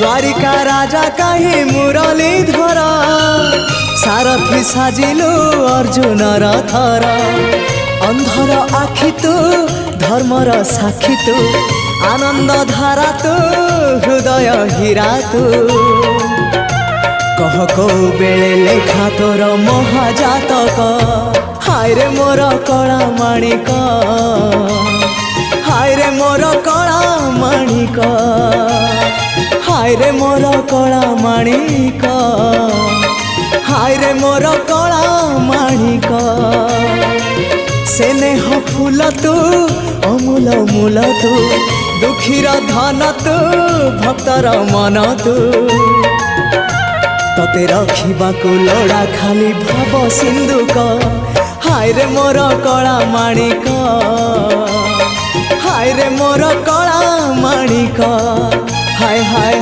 দ্বারিকা রাজা কাহি মুরলী ধর, সারথি সাজিলু অর্জুনর থর অন্ধর আখি তু ধর্মর সাক্ষী তু আনন্দ ধারা তু হৃদয় হীরা তু কহ কৌ বেড়ে লেখা তোর মহাজাতক, হায়রে মোর কଳା মাণিক, হায়রে মোর কଳା মাণিক। হাইরে মোর কলা মাণিক। হাইরে মোর কলা মাণিক। স্নেহ ফুল তু, অমূল মূল তু, দুঃখীর ধন তু, ভক্তর মন তু। তোতে রক্ষিবাকু লোড়া খালি ভব সিন্ধুক হাইরে মোর কলা মাণিক হাইরে মোর কলা মাণিক হায় হায়